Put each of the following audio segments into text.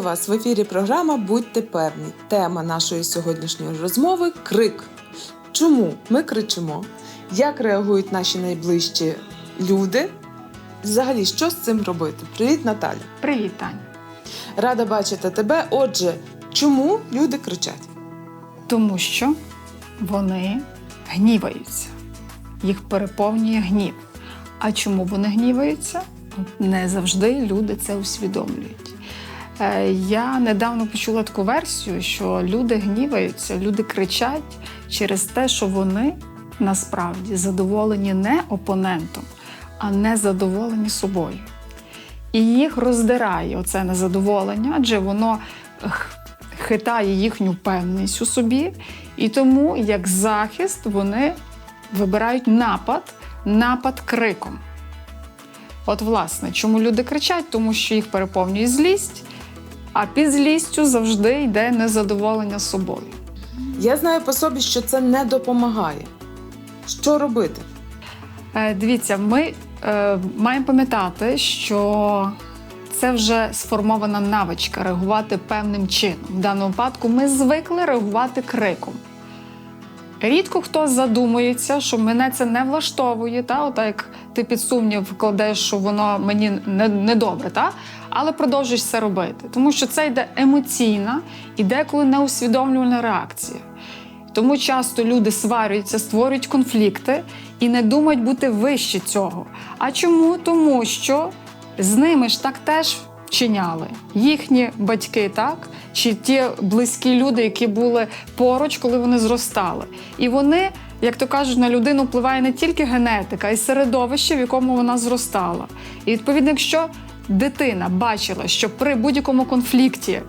Вітаю вас в ефірі. Програма Будьте певні. Тема нашої сьогоднішньої розмови крик. Чому ми кричимо? Як реагують наші найближчі люди? Взагалі, що з цим робити? Привіт, Наталя. Привіт, Тань. Рада бачити тебе. Отже, чому люди кричать? Тому що вони гніваються, їх переповнює гнів. А чому вони гніваються? Не завжди люди це усвідомлюють. Е, Я недавно почула таку версію, що люди гніваються, люди кричать через те, що вони насправді задоволені не опонентом, а не задоволені собою. І їх роздирає оце незадоволення, адже воно хитає їхню певність у собі, і тому, як захист, вони вибирають напад, напад криком. От, власне, чому люди кричать? Тому що їх переповнює злість, а під злістю завжди йде незадоволення собою. Я знаю по собі, що це не допомагає. Що робити? Е, Дивіться, ми е, маємо пам'ятати, що це вже сформована навичка реагувати певним чином. В даному випадку ми звикли реагувати криком. Рідко хто задумується, що мене це не влаштовує, та? От як ти під сумнів кладеш, що воно мені не, не добре, та? але продовжуєш це робити. Тому що це йде емоційна і деколи неусвідомлювальна реакція. Тому часто люди сварюються, створюють конфлікти і не думають бути вище цього. А чому? Тому що з ними ж так теж вчиняли їхні батьки, так? Чи ті близькі люди, які були поруч, коли вони зростали. І вони, як то кажуть, на людину впливає не тільки генетика, а й середовище, в якому вона зростала. І відповідно, якщо дитина бачила, що при будь-якому конфлікті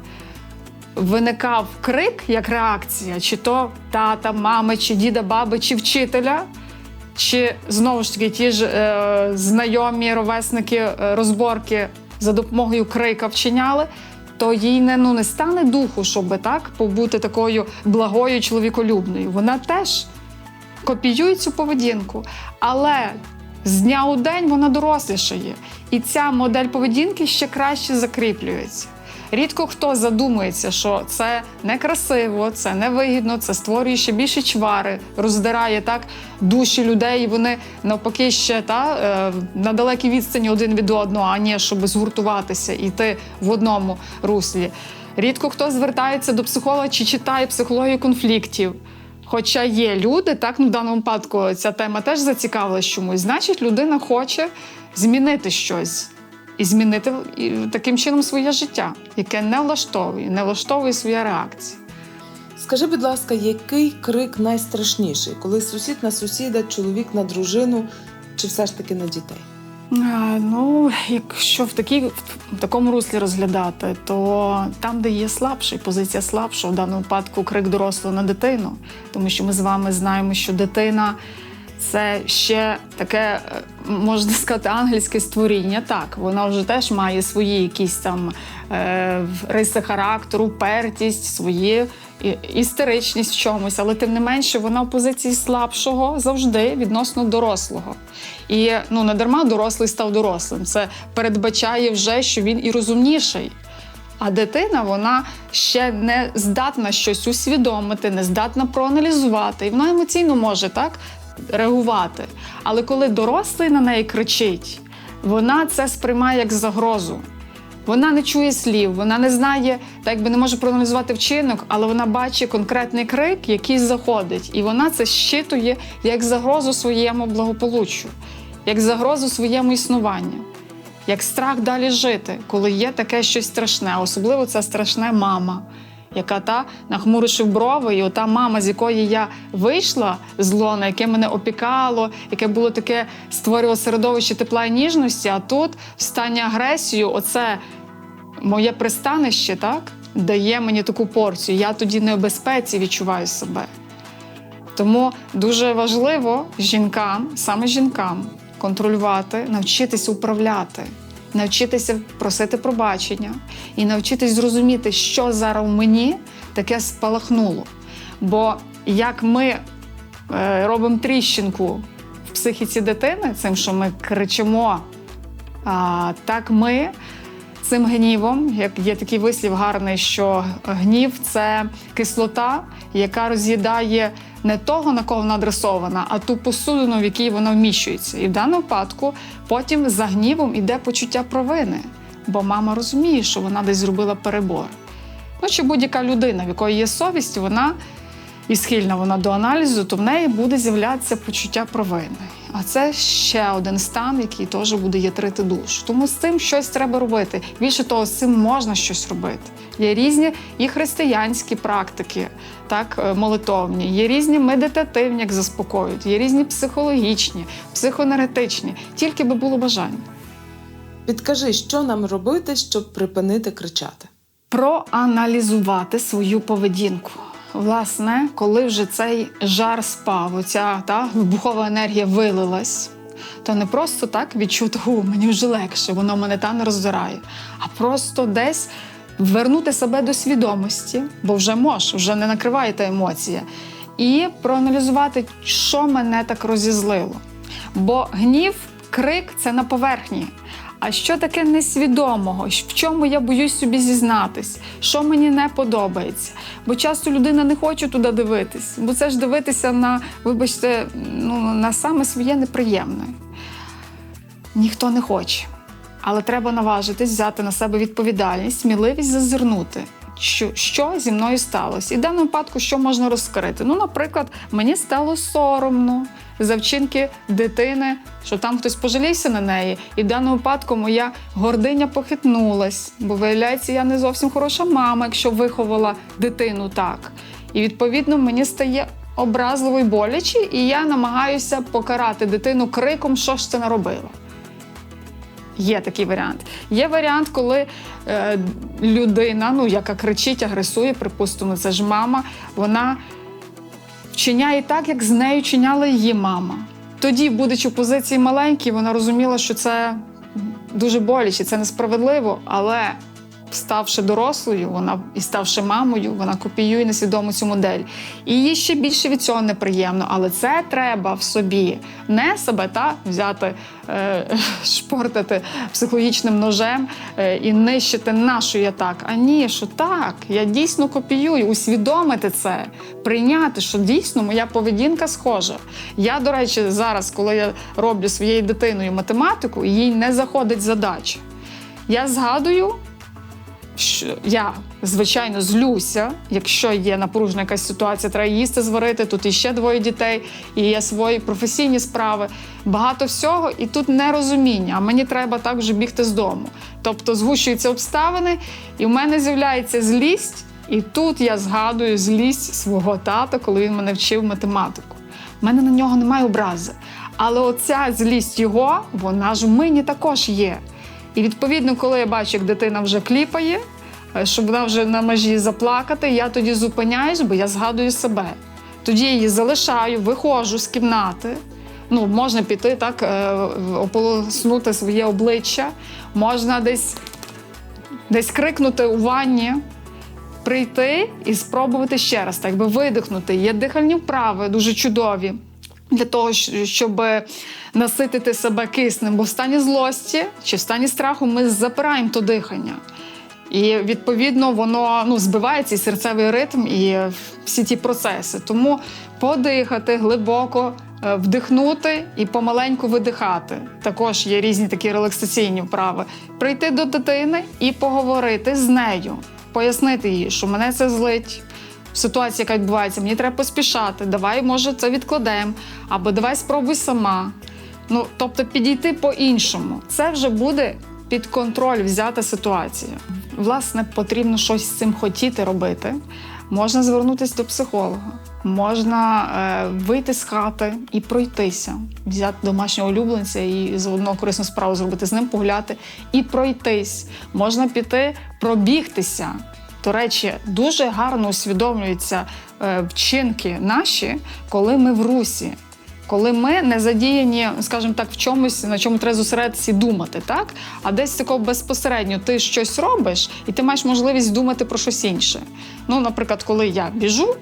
виникав крик як реакція, чи то тата, мами, чи діда, баби, чи вчителя, чи знову ж таки ті ж е, знайомі ровесники е, розборки за допомогою крика вчиняли, то їй не, ну, не стане духу, щоб так побути такою благою чоловіколюбною. Вона теж копіює цю поведінку. Але з дня у день вона дорослішає. І ця модель поведінки ще краще закріплюється. Рідко хто задумується, що це некрасиво, це невигідно, це створює ще більше чвари, роздирає так душі людей, і вони навпаки ще та, е, на далекій відстані один від одного, а не щоб згуртуватися і йти в одному руслі. Рідко хто звертається до психолога чи читає психологію конфліктів. Хоча є люди, так ну в даному випадку ця тема теж зацікавилась чомусь. Значить, людина хоче змінити щось і змінити таким чином своє життя, яке не влаштовує, не влаштовує своя реакція. Скажи, будь ласка, який крик найстрашніший, коли сусід на сусіда, чоловік на дружину, чи все ж таки на дітей? Е, Ну, якщо в, такій, в такому руслі розглядати, то там, де є слабший, позиція слабшого, в даному випадку крик дорослого на дитину, тому що ми з вами знаємо, що дитина це ще таке, е, можна сказати, ангельське створіння. Так, вона вже теж має свої якісь там е, риси характеру, пертість, свої істеричність в чомусь, але тим не менше вона в позиції слабшого завжди відносно дорослого. І ну не дарма дорослий став дорослим. Це передбачає вже, що він і розумніший. А дитина вона ще не здатна щось усвідомити, не здатна проаналізувати. І вона емоційно може так реагувати. Але коли дорослий на неї кричить, вона це сприймає як загрозу. Вона не чує слів, вона не знає, так якби не може проаналізувати вчинок, але вона бачить конкретний крик, який заходить, і вона це щитує як загрозу своєму благополуччю, як загрозу своєму існуванню, як страх далі жити, коли є таке щось страшне. Особливо це страшне мама, яка та нахмуривши брови, і ота мама, з якої я вийшла з лона, яке мене опікало, яке було таке створювало середовище тепла і ніжності. А тут в стані агресію, оце моє пристанище, так дає мені таку порцію. Я тоді не у безпеці відчуваю себе. Тому дуже важливо жінкам, саме жінкам, контролювати, навчитися управляти, навчитися просити пробачення і навчитись зрозуміти, що зараз мені таке спалахнуло. Бо як ми е, робимо тріщинку в психіці дитини, цим, що ми кричимо, так ми цим гнівом, як є такий вислів гарний, що гнів це кислота, яка роз'їдає не того, на кого вона адресована, а ту посудину, в якій вона вміщується. І в даному випадку потім за гнівом іде почуття провини, бо мама розуміє, що вона десь зробила перебор. Ну, чи будь-яка людина, в якої є совість, вона і схильна вона до аналізу, то в неї буде з'являтися почуття провини. А це ще один стан, який теж буде ятрити душу. Тому з цим щось треба робити. Більше того, з цим можна щось робити. Є різні і християнські практики, так, е, молитовні, є різні медитативні, як заспокоюють, є різні психологічні, психоенергетичні, тільки би було бажання. Підкажи, що нам робити, щоб припинити кричати? проаналізувати свою поведінку. Власне, коли вже цей жар спав, оця та вибухова енергія вилилась, то не просто так відчути, у мені вже легше, воно мене та не роздирає, а просто десь вернути себе до свідомості, бо вже мож, вже не накриває та емоція, і проаналізувати, що мене так розізлило. Бо гнів, крик це на поверхні. А що таке несвідомого? В чому я боюсь собі зізнатись? Що мені не подобається? Бо часто людина не хоче туди дивитись, бо це ж дивитися на, вибачте, ну, на саме своє неприємне. Ніхто не хоче. Але треба наважитись, взяти на себе відповідальність, сміливість зазирнути, що, що зі мною сталося. І в даному випадку, що можна розкрити? Ну, наприклад, мені стало соромно за вчинки дитини, що там хтось пожалівся на неї. І в даному випадку моя гординя похитнулась, бо виявляється, я не зовсім хороша мама, якщо виховала дитину так. І відповідно мені стає образливо і боляче, і я намагаюся покарати дитину криком, що ж це наробила. Є такий варіант. Є варіант, коли е, людина, ну яка кричить, агресує, припустимо, це ж мама, вона вчиняє так, як з нею чиняла її мама. Тоді, будучи в позиції маленькій, вона розуміла, що це дуже боляче, це несправедливо, але ставши дорослою, вона і ставши мамою, вона копіює несвідомо цю модель. І їй ще більше від цього неприємно. Але це треба в собі не себе та взяти, е, шпортати психологічним ножем е, і нищити нашу я так. А ні, що так, я дійсно копіюю, усвідомити це, прийняти, що дійсно моя поведінка схожа. Я, до речі, зараз, коли я роблю своєю дитиною математику, їй не заходить задача. Я згадую що я звичайно злюся, якщо є напружена якась ситуація, треба їсти зварити. Тут іще двоє дітей, і є свої професійні справи. Багато всього, і тут нерозуміння. А мені треба так вже бігти з дому. Тобто згущуються обставини, і в мене з'являється злість. І тут я згадую злість свого тата, коли він мене вчив математику. У мене на нього немає образи. Але оця злість його, вона ж в мені також є. І відповідно, коли я бачу, як дитина вже кліпає, е, щоб вона вже на межі заплакати, я тоді зупиняюсь, бо я згадую себе. Тоді її залишаю, виходжу з кімнати. Ну, можна піти так, е, ополоснути своє обличчя, можна десь, десь крикнути у ванні, прийти і спробувати ще раз, так би видихнути. Є дихальні вправи, дуже чудові. Для того, щоб наситити себе киснем, бо в стані злості чи в стані страху ми запираємо то дихання. І відповідно воно ну, збивається і серцевий ритм, і всі ті процеси. Тому подихати глибоко, е, вдихнути і помаленьку видихати. Також є різні такі релаксаційні вправи. Прийти до дитини і поговорити з нею, пояснити їй, що мене це злить. Ситуація, яка відбувається, мені треба поспішати. Давай, може, це відкладемо, або давай спробуй сама. Ну, тобто підійти по-іншому. Це вже буде під контроль взята ситуація. Власне, потрібно щось з цим хотіти робити. Можна звернутися до психолога, можна е, вийти з хати і пройтися, взяти домашнього улюбленця і заодно корисну справу зробити з ним, погуляти і пройтись. Можна піти пробігтися. До речі, дуже гарно усвідомлюються е, вчинки наші, коли ми в русі. Коли ми не задіяні, скажімо так, в чомусь, на чому треба зосередитися думати, так? А десь тако безпосередньо ти щось робиш, і ти маєш можливість думати про щось інше. Ну, наприклад, коли я біжу,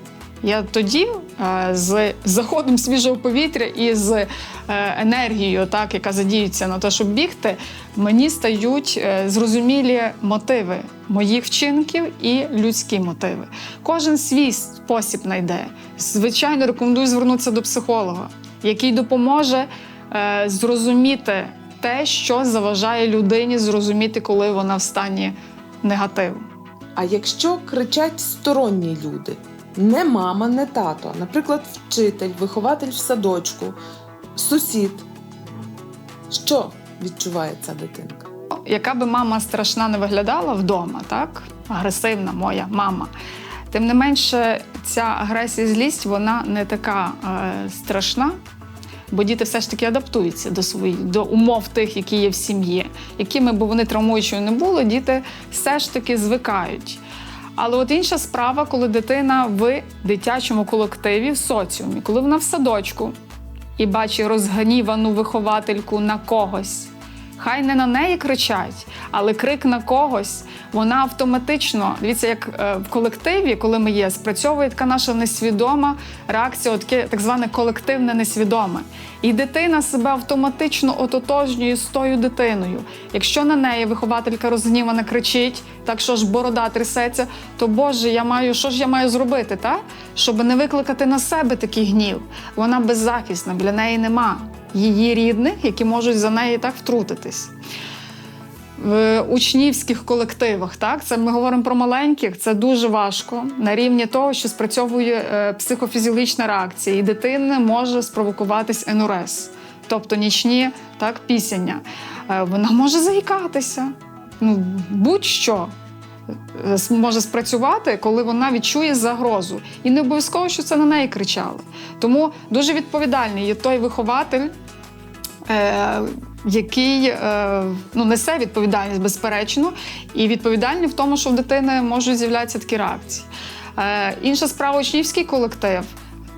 Я тоді е, з заходом свіжого повітря і з е, енергією, так, яка задіюється на те, щоб бігти, мені стають е, зрозумілі мотиви моїх вчинків і людські мотиви. Кожен свій спосіб знайде. Звичайно, рекомендую звернутися до психолога, який допоможе зрозуміти те, що заважає людині зрозуміти, коли вона в стані негативу. А якщо кричать сторонні люди, не мама, не тато, наприклад, вчитель, вихователь в садочку, сусід, що відчуває ця дитинка? яка би мама страшна не виглядала вдома, так? Агресивна моя мама. Тим не менше, ця агресія злість вона не така е, страшна, бо діти все ж таки адаптуються до своїх до умов тих, які є в сім'ї. Якими б вони травмуючими не були, діти все ж таки звикають. Але от інша справа, коли дитина в дитячому колективі, в соціумі, коли вона в садочку і бачить розгнівану виховательку на когось. Хай не на неї кричать, але крик на когось, вона автоматично, дивіться, як е, в колективі, коли ми є, спрацьовує така наша несвідома реакція, таке так зване колективне несвідоме. І дитина себе автоматично ототожнює з тою дитиною. Якщо на неї вихователька розгнівана кричить, так що ж борода трясеться, то Боже, я маю, що ж я маю зробити, та? щоб не викликати на себе такий гнів. Вона беззахисна, для неї нема її рідних, які можуть за неї так втрутитись. В учнівських колективах, так, це ми говоримо про маленьких, це дуже важко на рівні того, що спрацьовує е, психофізіологічна реакція, і дитина може спровокуватись енурез, тобто нічні так, пісення. Е, Вона може заїкатися. Ну, будь-що е, може спрацювати, коли вона відчує загрозу. І не обов'язково, що це на неї кричали. Тому дуже відповідальний є той вихователь, який е, ну, несе відповідальність, безперечно, і відповідальний в тому, що в дитини можуть з'являтися такі реакції. Е, інша справа учнівський колектив.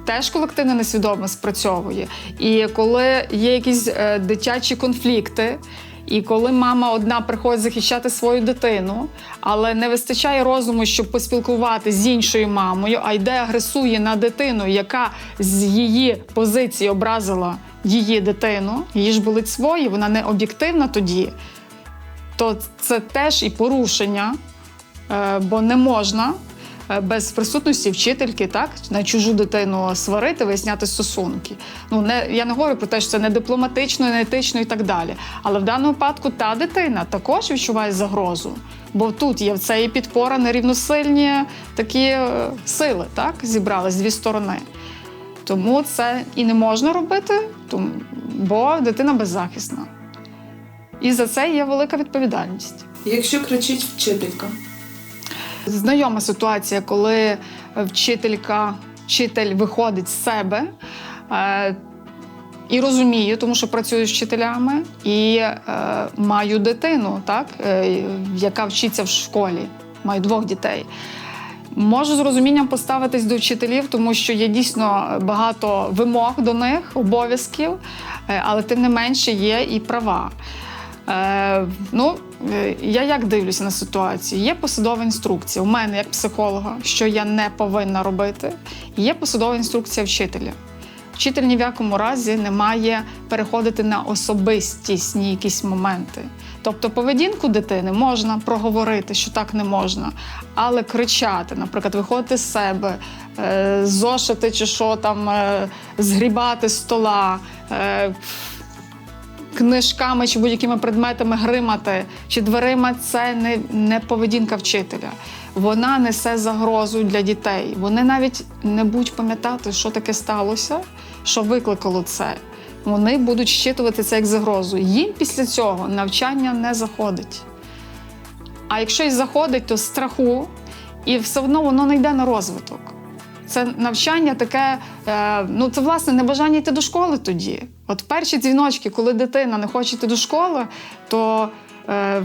Теж колективне несвідомо спрацьовує. І коли є якісь е, дитячі конфлікти, і коли мама одна приходить захищати свою дитину, але не вистачає розуму, щоб поспілкуватися з іншою мамою, а йде агресує на дитину, яка з її позиції образила її дитину, її ж болить свої, вона не об'єктивна тоді, то це теж і порушення, е, бо не можна е, без присутності вчительки так, на чужу дитину сварити, виясняти стосунки. Ну, не, я не говорю про те, що це не дипломатично, не етично і так далі. Але в даному випадку та дитина також відчуває загрозу. Бо тут є в і підпора нерівносильні такі е, сили, так, зібрались з дві сторони. Тому це і не можна робити, бо дитина беззахисна. І за це є велика відповідальність. Якщо кричить вчителька, Знайома ситуація, коли вчителька, вчитель виходить з себе е, і розумію, тому що працюю з вчителями, і е, маю дитину, так, е, яка вчиться в школі, маю двох дітей. Можу з розумінням поставитись до вчителів, тому що є дійсно багато вимог до них, обов'язків, е, але тим не менше є і права. Е, ну, е, я як дивлюся на ситуацію? Є посадова інструкція у мене як психолога, що я не повинна робити. Є посадова інструкція вчителя. Вчитель ні в якому разі не має переходити на особистісні якісь моменти. Тобто поведінку дитини можна проговорити, що так не можна, але кричати, наприклад, виходити з себе, е, зошити чи що там, е, згрібати стола. е, книжками чи будь-якими предметами гримати чи дверима це не, не поведінка вчителя. Вона несе загрозу для дітей. Вони навіть не будуть пам'ятати, що таке сталося, що викликало це. Вони будуть щитувати це як загрозу. Їм після цього навчання не заходить. А якщо й заходить, то страху, і все одно воно не йде на розвиток. Це навчання таке, е, ну це власне небажання йти до школи тоді. От перші дзвіночки, коли дитина не хоче йти до школи, то е,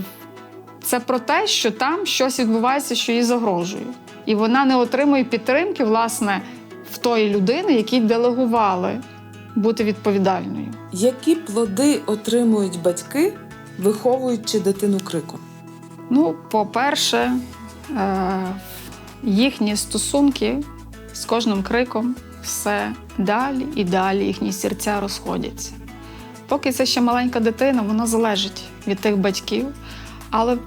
це про те, що там щось відбувається, що їй загрожує. І вона не отримує підтримки, власне, в тої людини, якій делегували бути відповідальною. які плоди отримують батьки, виховуючи дитину криком? Ну, по-перше, е, їхні стосунки з кожним криком все далі і далі їхні серця розходяться. Поки це ще маленька дитина, вона залежить від тих батьків, але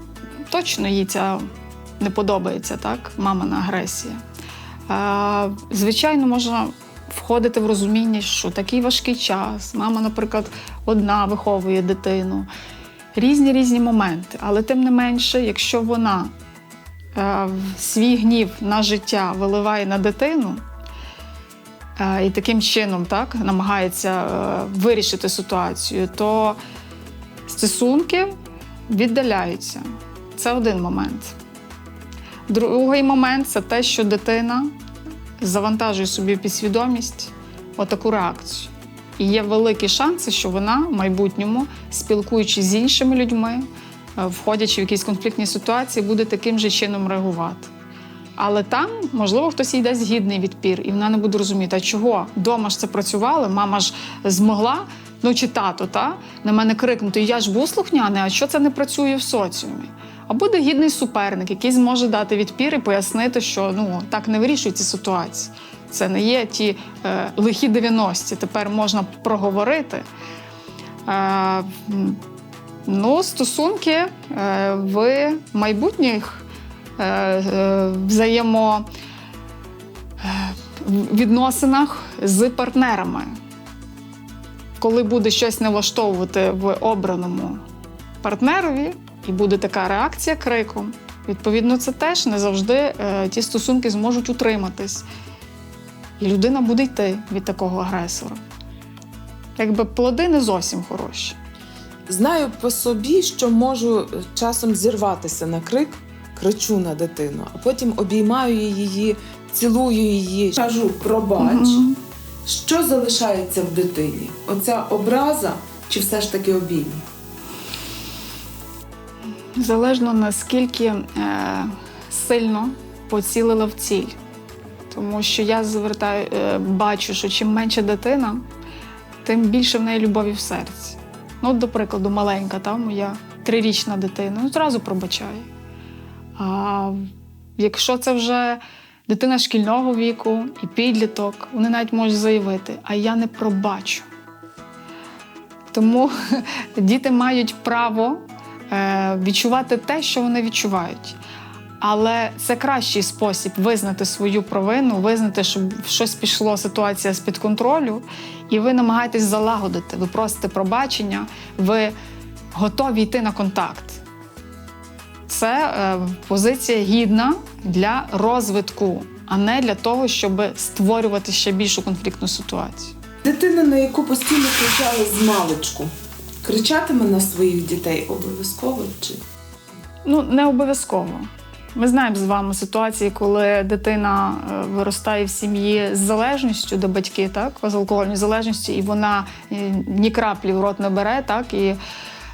точно їй це не подобається, так? Мамина агресія. Звичайно, можна входити в розуміння, що такий важкий час. Мама, наприклад, одна виховує дитину. Різні різні моменти. Але тим не менше, якщо вона е, свій гнів на життя виливає на дитину, е, і таким чином так, намагається е, вирішити ситуацію, то стосунки віддаляються. Це один момент. Другий момент це те, що дитина завантажує собі підсвідомість отаку реакцію. І є великі шанси, що вона в майбутньому, спілкуючись з іншими людьми, е, входячи в якісь конфліктні ситуації, буде таким же чином реагувати. Але там, можливо, хтось їй дасть гідний відпір, і вона не буде розуміти, а чого? Дома ж це працювали, мама ж змогла, ну чи тато, та, на мене крикнути, я ж був слухняний, а що це не працює в соціумі? А буде гідний суперник, який зможе дати відпір і пояснити, що ну так не вирішуються ситуації. Це не є ті е, лихі 90-ті. Тепер можна проговорити. Е, ну, стосунки е, в майбутніх е, е, взаємо е, відносинах з партнерами. Коли буде щось не влаштовувати в обраному партнерові, і буде така реакція криком, відповідно, це теж не завжди е, ті стосунки зможуть утриматись. І людина буде йти від такого агресора. Якби плоди не зовсім хороші. Знаю по собі, що можу часом зірватися на крик, кричу на дитину, а потім обіймаю її, цілую її, кажу пробач. Мгм. Що залишається в дитині? Оця образа чи все ж таки обійм? Залежно наскільки е, сильно поцілила в ціль. Тому що я звертаю, е, бачу, що чим менша дитина, тим більше в неї любові в серці. Ну, до прикладу, маленька та моя трирічна дитина, ну зразу пробачає. А якщо це вже дитина шкільного віку і підліток, вони навіть можуть заявити, а я не пробачу. Тому діти мають право відчувати те, що вони відчувають. Але це кращий спосіб визнати свою провину, визнати, що щось пішло, ситуація з-під контролю, і ви намагаєтесь залагодити, ви просите пробачення, ви готові йти на контакт. Це е, позиція гідна для розвитку, а не для того, щоб створювати ще більшу конфліктну ситуацію. Дитина, на яку постійно кричали з маличку, кричатиме на своїх дітей обов'язково чи Ну, не обов'язково. Ми знаємо з вами ситуації, коли дитина е, виростає в сім'ї з залежністю, де батьки так, з алкогольною залежністю, і вона е, ні краплі в рот не бере, так, і,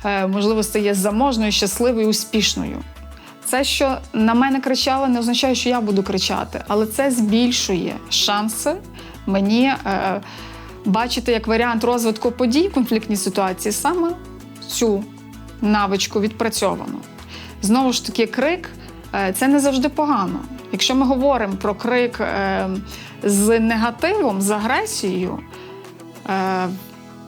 е, можливо, стає заможною, щасливою, успішною. Це, що на мене кричали, не означає, що я буду кричати, але це збільшує шанси мені бачити як варіант розвитку подій в конфліктній ситуації саме цю навичку відпрацьовану. Знову ж таки, крик е, це не завжди погано. Якщо ми говоримо про крик е, з негативом, з агресією, е,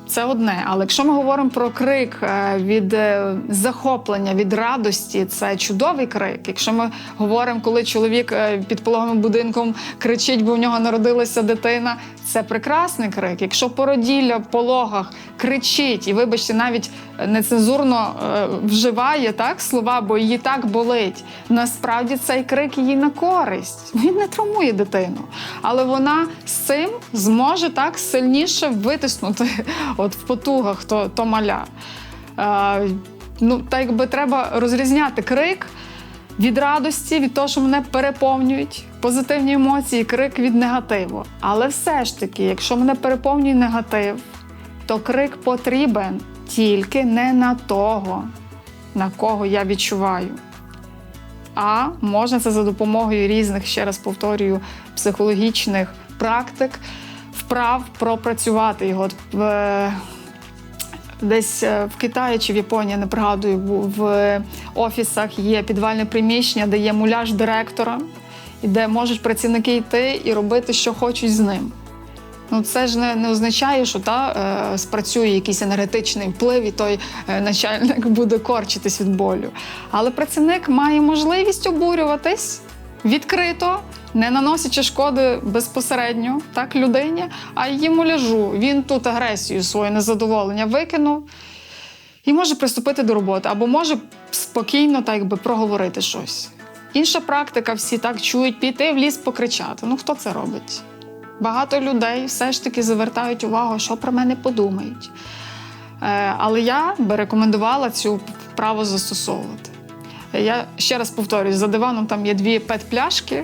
це одне. Але якщо ми говоримо про крик е, від е, захоплення, від радості, це чудовий крик. Якщо ми говоримо, коли чоловік е, під пологовим будинком кричить, бо в нього народилася дитина, це прекрасний крик. Якщо породілля в пологах кричить, і вибачте, навіть нецензурно вживає так слова, бо її так болить. Насправді цей крик їй на користь. Він не травмує дитину, але вона з цим зможе так сильніше витиснути от в потугах то, то маля. Е, ну, так якби треба розрізняти крик. Від радості, від того, що мене переповнюють позитивні емоції, крик від негативу. Але все ж таки, якщо мене переповнює негатив, то крик потрібен тільки не на того, на кого я відчуваю. А можна це за допомогою різних, ще раз повторюю, психологічних практик, вправ пропрацювати його. Десь е, в Китаї чи в Японії, не пригадую, в офісах є підвальне приміщення, де є муляж директора. і де можуть працівники йти і робити, що хочуть з ним. Ну, це ж не, не означає, що та, е, спрацює якийсь енергетичний вплив, і той е, начальник буде корчитись від болю. Але працівник має можливість обурюватись відкрито, не наносячи шкоди безпосередньо так, людині, а її муляжу. Він тут агресію, своє незадоволення викинув і може приступити до роботи, або може спокійно так якби проговорити щось. Інша практика, всі так чують, піти в ліс покричати. Ну хто це робить? Багато людей все ж таки звертають увагу, що про мене подумають. Е, але я би рекомендувала цю вправу застосовувати. Я ще раз повторюсь, за диваном там є дві пет-пляшки.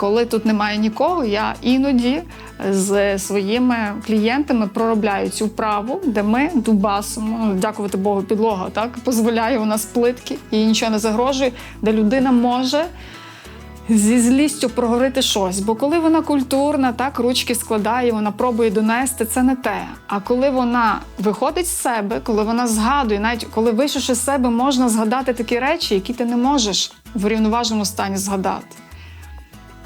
Коли тут немає нікого, я іноді з своїми клієнтами проробляю цю вправу, де ми дубасимо, ну, дякувати Богу, підлога так дозволяє у нас плитки, їй нічого не загрожує, де людина може зі злістю проговорити щось. Бо коли вона культурна, так ручки складає, вона пробує донести, це не те. А коли вона виходить з себе, коли вона згадує, навіть коли вийшовши з себе, можна згадати такі речі, які ти не можеш в рівноважному стані згадати.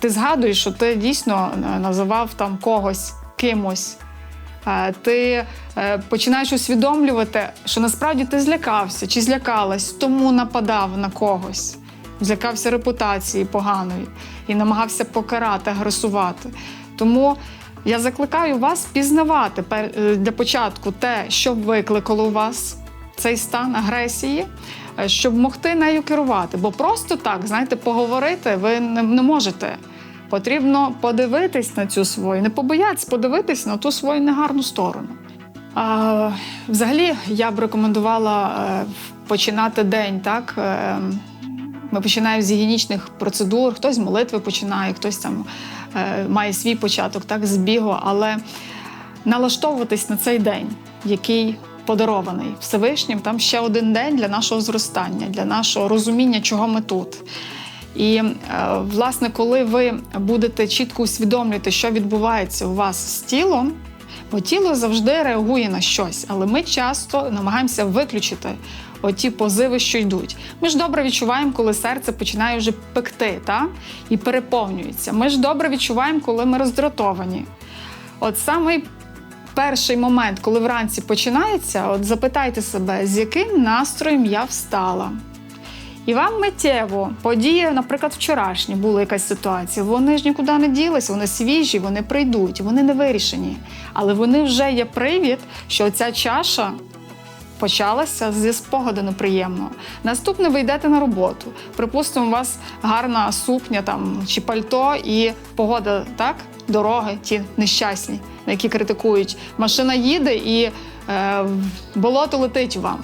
Ти згадуєш, що ти дійсно е, називав там когось кимось. Ти е, починаєш усвідомлювати, що насправді ти злякався чи злякалась, тому нападав на когось, злякався репутації поганої і намагався покарати, агресувати. Тому я закликаю вас пізнавати е, для початку те, що викликало у вас цей стан агресії, щоб могти нею керувати. Бо просто так, знаєте, поговорити ви не можете. Потрібно подивитись на цю свою, не побоятися подивитись на ту свою негарну сторону. А, взагалі, я б рекомендувала е, починати день так. Е, ми починаємо з гігієнічних процедур, хтось з молитви починає, хтось там е, має свій початок, так, з бігу, але налаштовуватись на цей день, який подарований Всевишнім, там ще один день для нашого зростання, для нашого розуміння, чого ми тут. І е, власне, коли ви будете чітко усвідомлювати, що відбувається у вас з тілом, бо тіло завжди реагує на щось, але ми часто намагаємося виключити оті позиви, що йдуть. Ми ж добре відчуваємо, коли серце починає вже пекти та? і переповнюється. Ми ж добре відчуваємо, коли ми роздратовані. От самий перший момент, коли вранці починається, от запитайте себе, з яким настроєм я встала. І вам миттєво події, наприклад, вчорашні була якась ситуація. Вони ж нікуди не ділися, вони свіжі, вони прийдуть, вони не вирішені. Але вони вже є привід, що ця чаша почалася зі спогаду неприємного. Наступне ви йдете на роботу. Припустимо, у вас гарна сукня там чи пальто, і погода, так, дороги, ті нещасні, на які критикують. Машина їде і е, болото летить вам.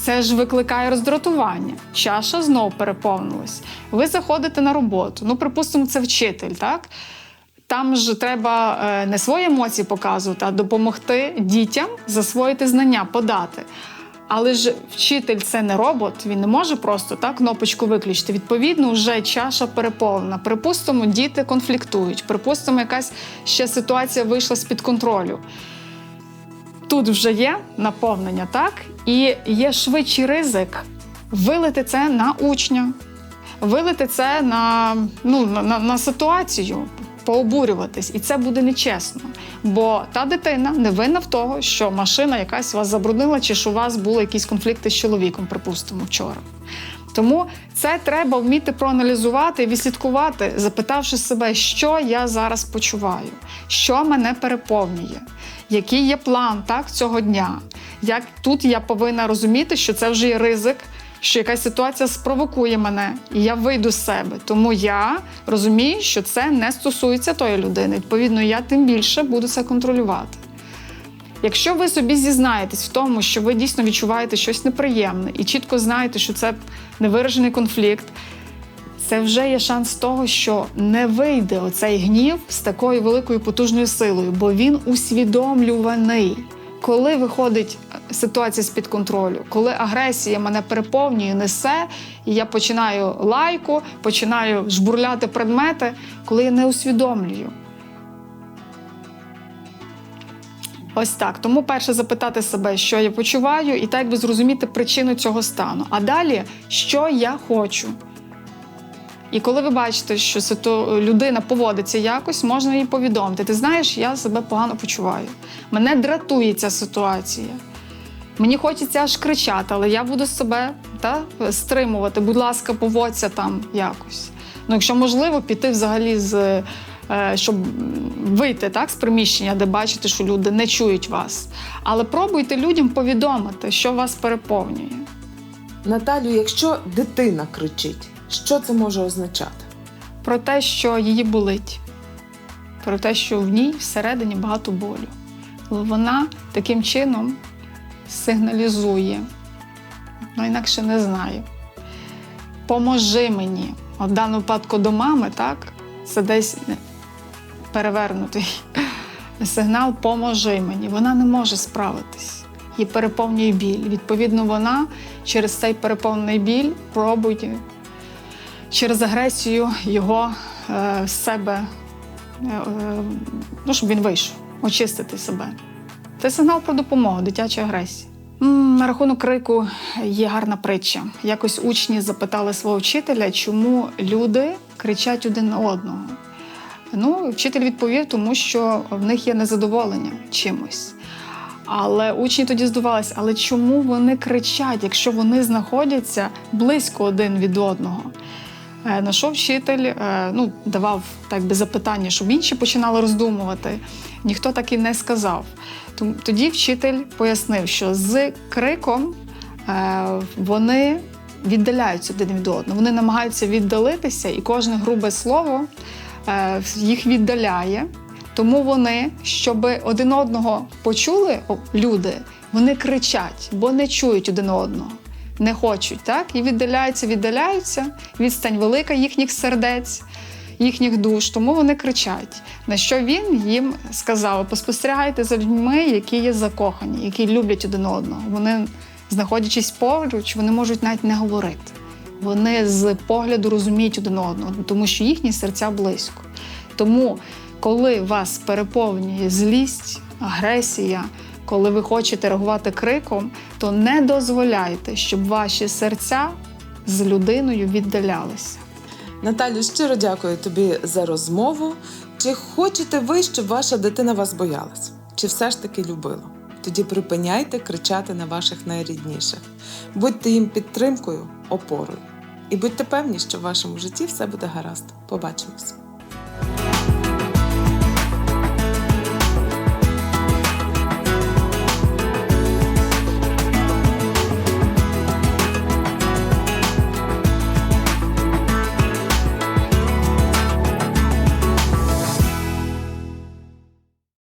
Це ж викликає роздратування. Чаша знов переповнилась. Ви заходите на роботу. Ну, припустимо, це вчитель, так? Там ж треба е, не свої емоції показувати, а допомогти дітям засвоїти знання, подати. Але ж вчитель це не робот, він не може просто так кнопочку виключити. Відповідно, вже чаша переповнена. Припустимо, діти конфліктують. Припустимо, якась ще ситуація вийшла з-під контролю. Тут вже є наповнення, так? І є швидший ризик вилити це на учня, вилити це на, ну, на, на, ситуацію, пообурюватись. І це буде нечесно. Бо та дитина не винна в того, що машина якась вас забруднила, чи що у вас були якісь конфлікти з чоловіком, припустимо, вчора. Тому це треба вміти проаналізувати і відслідкувати, запитавши себе, що я зараз почуваю, що мене переповнює, який є план так, цього дня. Як тут я повинна розуміти, що це вже є ризик, що якась ситуація спровокує мене, і я вийду з себе. Тому я розумію, що це не стосується тої людини. Відповідно, я тим більше буду це контролювати. Якщо ви собі зізнаєтесь в тому, що ви дійсно відчуваєте щось неприємне і чітко знаєте, що це невиражений конфлікт, це вже є шанс того, що не вийде оцей гнів з такою великою потужною силою, бо він усвідомлюваний. Коли виходить ситуація з-під контролю, коли агресія мене переповнює, несе, і я починаю лайку, починаю жбурляти предмети, коли я не усвідомлюю. Ось так. Тому перше запитати себе, що я почуваю, і так би зрозуміти причину цього стану. А далі, що я хочу. І коли ви бачите, що ситу... людина поводиться якось, можна їй повідомити. Ти знаєш, я себе погано почуваю. Мене дратує ця ситуація. Мені хочеться аж кричати, але я буду себе та, стримувати. Будь ласка, поводься там якось. Ну, якщо можливо, піти взагалі з. е, Щоб вийти так, з приміщення, де бачите, що люди не чують вас. Але пробуйте людям повідомити, що вас переповнює. Наталю, якщо дитина кричить, що це може означати? про те, що її болить, про те, що в ній всередині багато болю. Вона таким чином сигналізує, ну інакше не знаю. Поможи мені. От в даному випадку до мами, так, це десь перевернутий сигнал Поможи мені. Вона не може справитись. Її переповнює біль. Відповідно, вона через цей переповнений біль пробує через агресію його е, з себе, е, е, ну, щоб він вийшов, очистити себе. Це сигнал про допомогу, дитяча агресія. На рахунок крику є гарна притча. Якось учні запитали свого вчителя, чому люди кричать один на одного. Ну, вчитель відповів, тому що в них є незадоволення чимось. Але учні тоді здавалися, але чому вони кричать, якщо вони знаходяться близько один від одного? Е, На що вчитель е, ну, давав так би запитання, щоб інші починали роздумувати. Ніхто так і не сказав. Тоді вчитель пояснив, що з криком е, вони віддаляються один від одного. Вони намагаються віддалитися, і кожне грубе слово їх віддаляє. Тому вони, щоб один одного почули люди, вони кричать, бо не чують один одного не хочуть, так? І віддаляються, віддаляються. Відстань велика їхніх сердець, їхніх душ, тому вони кричать. На що він їм сказав: поспостерігайте за людьми, які є закохані, які люблять один одного. Вони, знаходячись поруч, вони можуть навіть не говорити. Вони з погляду розуміють один одного, тому що їхні серця близько. Тому, коли вас переповнює злість, агресія, коли ви хочете реагувати криком, то не дозволяйте, щоб ваші серця з людиною віддалялися. Наталю, щиро дякую тобі за розмову. Чи хочете ви, щоб ваша дитина вас боялась? Чи все ж таки любила? Тоді припиняйте кричати на ваших найрідніших. Будьте їм підтримкою, опорою. І будьте певні, що в вашому житті все буде гаразд. Побачимось!